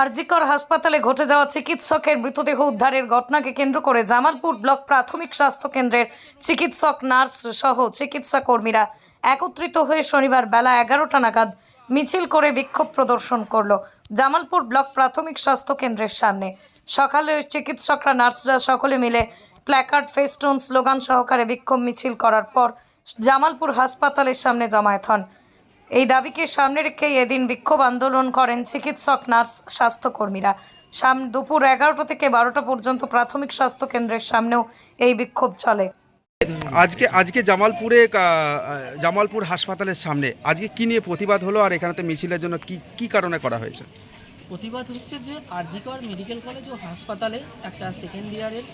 আরজিকর হাসপাতালে ঘটে যাওয়া চিকিৎসকের মৃতদেহ উদ্ধারের ঘটনাকে কেন্দ্র করে জামালপুর ব্লক প্রাথমিক স্বাস্থ্য কেন্দ্রের চিকিৎসক, নার্স সহ চিকিৎসা কর্মীরা একত্রিত হয়ে শনিবার বেলা এগারোটা নাগাদ মিছিল করে বিক্ষোভ প্রদর্শন করল জামালপুর ব্লক প্রাথমিক স্বাস্থ্য কেন্দ্রের সামনে। সকালে চিকিৎসকরা, নার্সরা সকলে মিলে প্ল্যাকার্ড, ফেস্টুন, স্লোগান সহকারে বিক্ষোভ মিছিল করার পর জামালপুর হাসপাতালের সামনে জমায়েত হন। এই দাবিকে সামনে রেখেই এদিন বিক্ষোভ আন্দোলন করেন চিকিৎসক নার্স স্বাস্থ্যকর্মীরা। সাম দুপুর এগারোটা থেকে বারোটা পর্যন্ত প্রাথমিক স্বাস্থ্য কেন্দ্রের সামনেও এই বিক্ষোভ চলে। আজকে আজকে জামালপুরে জামালপুর হাসপাতালের সামনে আজকে কি নিয়ে প্রতিবাদ হলো আর এখানেতে মিছিলের জন্য কি কি কারণে করা হয়েছে? প্রতিবাদ হচ্ছে যে আরজিকর মেডিকেল কলেজ ও হাসপাতালে একটা সেকেন্ড ইয়ারের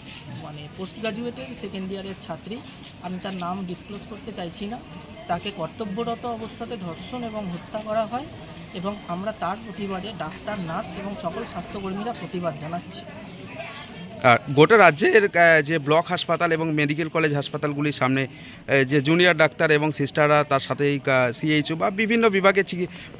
মানে পোস্ট গ্রাজুয়েটের সেকেন্ড ইয়ারের ছাত্রী আমি তার নাম ডিসক্লোজ করতে চাইছি না। তাকে কর্তব্যরত অবস্থাতে ধর্ষণ এবং হত্যা করা হয় এবং আমরা তার প্রতিবাদে ডাক্তার, নার্স এবং সকল স্বাস্থ্যকর্মীরা প্রতিবাদ জানাচ্ছি। গোটা রাজ্যের যে ব্লক হাসপাতাল এবং মেডিকেল কলেজ হাসপাতালগুলির সামনে যে জুনিয়র ডাক্তার এবং সিস্টাররা তার সাথেই সিএইচও বা বিভিন্ন বিভাগে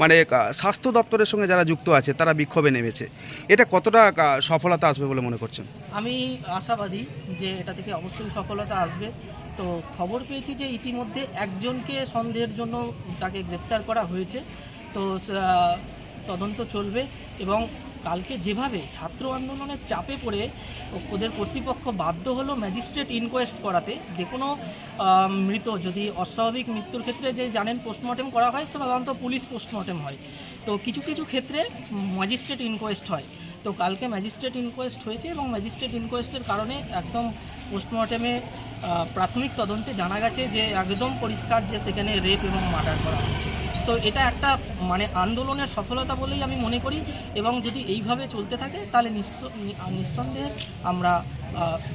মানে স্বাস্থ্য দপ্তরের সঙ্গে যারা যুক্ত আছে, তারা বিক্ষোভে নেমেছে। এটা কতটা সফলতা আসবে বলে মনে করছেন? আমি আশাবাদী যে এটা থেকে অবশ্যই সফলতা আসবে। তো খবর পেয়েছি যে ইতিমধ্যে একজনকে সন্দেহের জন্য তাকে গ্রেপ্তার করা হয়েছে। তো তদন্ত চলবে এবং কালকে যেভাবে ছাত্র আন্দোলনের চাপে পড়ে ওদের কর্তৃপক্ষ বাধ্য হলো ম্যাজিস্ট্রেট ইনকোয়েস্ট করাতে, যে কোনো মৃত যদি অস্বাভাবিক মৃত্যুর ক্ষেত্রে যে জানেন পোস্টমর্টেম করা হয় সাধারণত পুলিশ পোস্টমর্টেম হয়। তো কিছু কিছু ক্ষেত্রে ম্যাজিস্ট্রেট ইনকোয়েস্ট হয়। তো কালকে ম্যাজিস্ট্রেট ইনকোয়েস্ট হয়েছে এবং ম্যাজিস্ট্রেট ইনকোয়েস্টের কারণে একদম পোস্টমর্টেমে প্রাথমিক তদন্তে জানা গেছে যে একদম পরিষ্কার যে সেখানে রেপ এবং মার্ডার করা হয়েছে। তো এটা একটা মানে আন্দোলনের সফলতা বলেই আমি মনে করি এবং যদি এইভাবে চলতে থাকে তাহলে নিঃস- নিঃসন্দেহে আমরা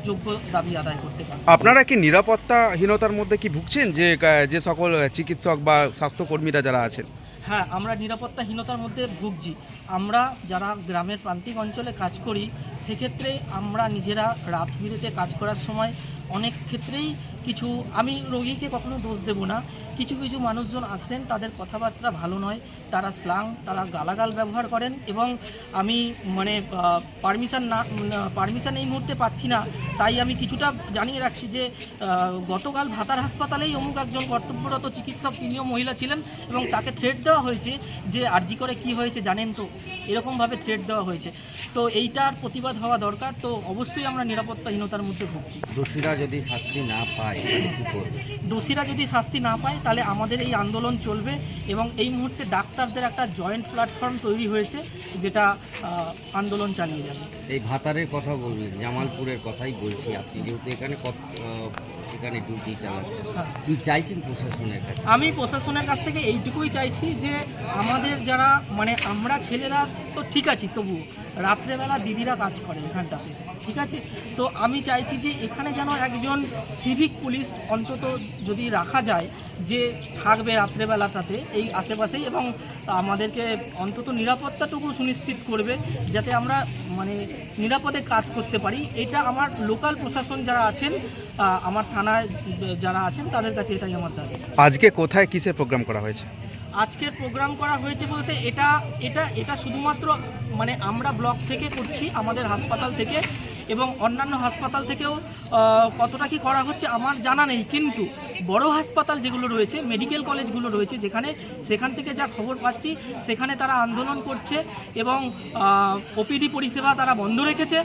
যোগ্য দাবি আদায় করতে পারব। আপনারা কি নিরাপত্তাহীনতার মধ্যে কি ভুগছেন যে যে সকল চিকিৎসক বা স্বাস্থ্যকর্মীরা যারা আছেন? হ্যাঁ আমরা নিরাপত্তাহীনতার মধ্যে ভুগছি। আমরা যারা গ্রামের প্রান্তিক অঞ্চলে কাজ করি সেক্ষেত্রে আমরা নিজেরা রাত বিরেতে কাজ করার সময় অনেক ক্ষেত্রেই কিছু, আমি রোগীকে কখনো দোষ দেব না। কিছু কিছু মানুষজন আসেন, তাদের কথাবার্তা ভালো নয়, তারা স্লাং তারা গালাগাল ব্যবহার করেন এবং আমি মানে পারমিশন না পারমিশন এই মুহূর্তে পাচ্ছি না। তাই আমি কিছুটা জানিয়ে রাখছি যে গতকাল ভাতার হাসপাতালেই অমুক একজন কর্তব্যরত চিকিৎসক তিনিও মহিলা ছিলেন এবং তাকে থ্রেট দেওয়া হয়েছে যে, আরজি করে কি হয়েছে জানেন তো? এরকমভাবে থ্রেট দেওয়া হয়েছে। তো এইটার প্রতিবাদ হওয়া দরকার তো অবশ্যই আমরা নিরাপত্তাহীনতার মধ্যে ভুগছি। দোষীরা যদি শাস্তি না পায় দোষীরা যদি শাস্তি না পায় তাহলে আমাদের এই আন্দোলন চলবে এবং এই মুহূর্তে ডাক্তারদের একটা জয়েন্ট প্ল্যাটফর্ম তৈরি হয়েছে যেটা আন্দোলন চালিয়ে যাবে। এই ভাতারের কথা বললেন জামালপুরের কথাই বলছি। আপনি যেহেতু এখানে এখানে ডিউটি চালাচ্ছেন। কি চাইছেন প্রশাসনের কাছে আমি প্রশাসনের কাছ থেকে এইটুকুই চাইছি যে আমাদের যারা মানে আমরা ছেলেরা, তো ঠিক আছি, তবুও রাত্রেবেলা দিদিরা কাজ করে এখানটাতে, ঠিক আছে তো আমি চাইছি যে এখানে যেন একজন সিভিক পুলিশ অন্তত যদি রাখা যায় যে থাকবে রাত্রেবেলাটাতে এই আশেপাশেই এবং আমাদেরকে অন্তত নিরাপত্তাটুকু সুনিশ্চিত করবে যাতে আমরা মানে নিরাপদে কাজ করতে পারি। এটা আমার লোকাল প্রশাসন যারা আছেন আমার থানায় যারা আছেন তাদের কাছে এটাই আমার দাবি। আজকে কোথায় কিসের প্রোগ্রাম করা হয়েছে? আজকের প্রোগ্রাম করা হয়েছে বলতে এটা এটা এটা শুধুমাত্র মানে আমরা ব্লক থেকে করছি আমাদের হাসপাতাল থেকে এবং অন্যান্য হাসপাতাল থেকেও কতটা কি করা হচ্ছে আমার জানা নেই। কিন্তু বড় হাসপাতাল যেগুলো রয়েছে মেডিকেল কলেজগুলো রয়েছে যেখানে সেখান থেকে যা খবর পাচ্ছি সেখানে তারা আন্দোলন করছে এবং ওপিডি পরিষেবা তারা বন্ধ রেখেছে।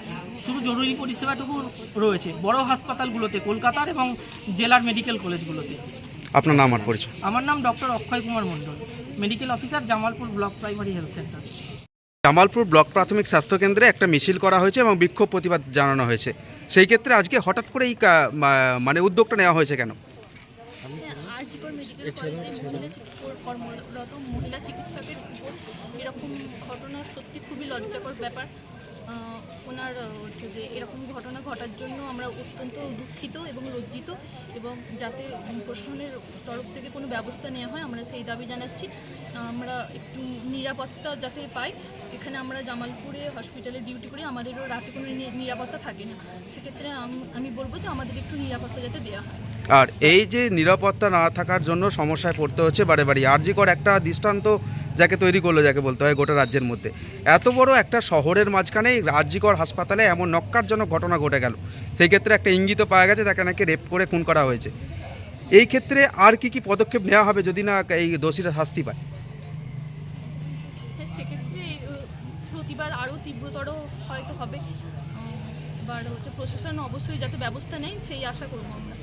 শুধু জরুরি পরিষেবাটুকু রয়েছে বড় হাসপাতালগুলোতে কলকাতার এবং জেলার মেডিকেল কলেজগুলোতে আপনার নাম আর পরিচয়? আমার নাম doctor Akshay Kumar Mondal medical officer Jamalpur block primary health centre Jamalpur block প্রাথমিক স্বাস্থ্য কেন্দ্রে একটা মিছিল করা হয়েছে এবং বিক্ষোভ প্রতিবাদ জানানো হয়েছে। সেই ক্ষেত্রে আজকে হঠাৎ করে এই মানে উদ্যোগটা নেওয়া হয়েছে কেন? মেডিকেল কলেজে কর্মরত মহিলা চিকিৎসকের উপর এরকম ঘটনা সত্যি খুবই লজ্জাকর ব্যাপার। ওনার হচ্ছে যে এরকম ঘটনা ঘটার জন্য আমরা অত্যন্ত দুঃখিত এবং লজ্জিত এবং যাতে প্রশাসনের তরফ থেকে কোনো ব্যবস্থা নেওয়া হয়, আমরা সেই দাবি জানাচ্ছি। আমরা একটু নিরাপত্তা যাতে পাই, এখানে আমরা জামালপুরে হসপিটালে ডিউটি করি, আমাদেরও রাতে কোনো নিরাপত্তা থাকে না। সেক্ষেত্রে আমি বলব যে আমাদের একটু নিরাপত্তা যাতে দেওয়া হয়। আর এই যে নিরাপত্তা না থাকার জন্য সমস্যায় পড়তে হচ্ছে বারে বারে। আর জি কর একটা দৃষ্টান্ত যাকে তৈরি করল যাকে বলতে হয় গোটা রাজ্যের মধ্যে। এত বড় একটা শহরের মাঝখানে রাজ্যিকর হাসপাতালে এমন নক্কারজনক ঘটনা ঘটে গেল। সেই ক্ষেত্রে একটা ইঙ্গিত পাওয়া গেছে তাকে নাকি রেপ করে খুন করা হয়েছে। এই ক্ষেত্রে আর কি কি পদক্ষেপ নেওয়া হবে যদি না এই দোষীরা শাস্তি পায়? হ্যাঁ সেক্ষেত্রে প্রতিবাদ আরও তীব্রতর হয়তো হবে। এবার হচ্ছে প্রশাসন অবশ্যই যাতে ব্যবস্থা নেয় সেই আশা করব আমরা।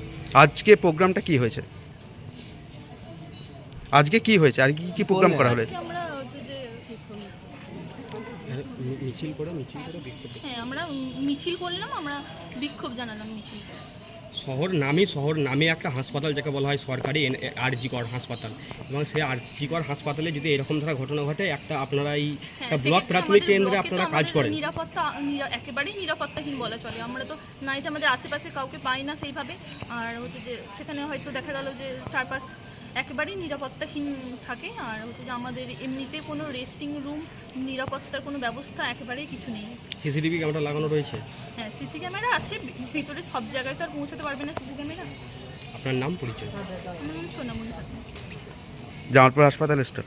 আজকে প্রোগ্রামটা কি হয়েছে? আজকে কি হয়েছে? আজকে কি কি প্রোগ্রাম করা হলো? আমরা হচ্ছে যে মিছিল। করে মিছিল করে বিক্ষোভ হ্যাঁ আমরা মিছিল করলাম আমরা বিক্ষোভ জানালাম মিছিল করে। শহর নামে শহর নামে একটা হাসপাতাল যাকে বলা হয় সরকারি আরজিকর হাসপাতাল। এবং সেই আরজিকর হাসপাতালে যদি এরকম ধরা ঘটনা ঘটে একটা আপনারা এই হ্যাঁ, একটা ব্লক সেক্ষেত্রে প্রাথমিক আমাদের কেন্দ্রে ব্লকে তো আপনারা কাজ আমাদের করেন। নিরাপত্তা নিরা- একেবারেই নিরাপত্তাহীন বলা চলে। আমরা তো নাইতে আমাদের আশেপাশে কাউকে পাই না সেইভাবে। আর হচ্ছে যে সেখানে হয়তো দেখা গেল যে চারপাশ একেবারেই নিরাপত্তাহীন থাকে আর হচ্ছে যে আমাদের এমনিতে কোনো রেস্টিং রুম নিরাপত্তার কোনো ব্যবস্থা একেবারেই কিছু নেই। সিসিটিভি ক্যামেরা লাগানো রয়েছে? হ্যাঁ সিসি ক্যামেরা আছে ভিতরে সব জায়গায় তো আর পৌঁছাতে পারবে না সিসি ক্যামেরা আপনার নাম পরিচয়? সোনামণি খাতুন। জামালপুর হাসপাতাল স্টাফ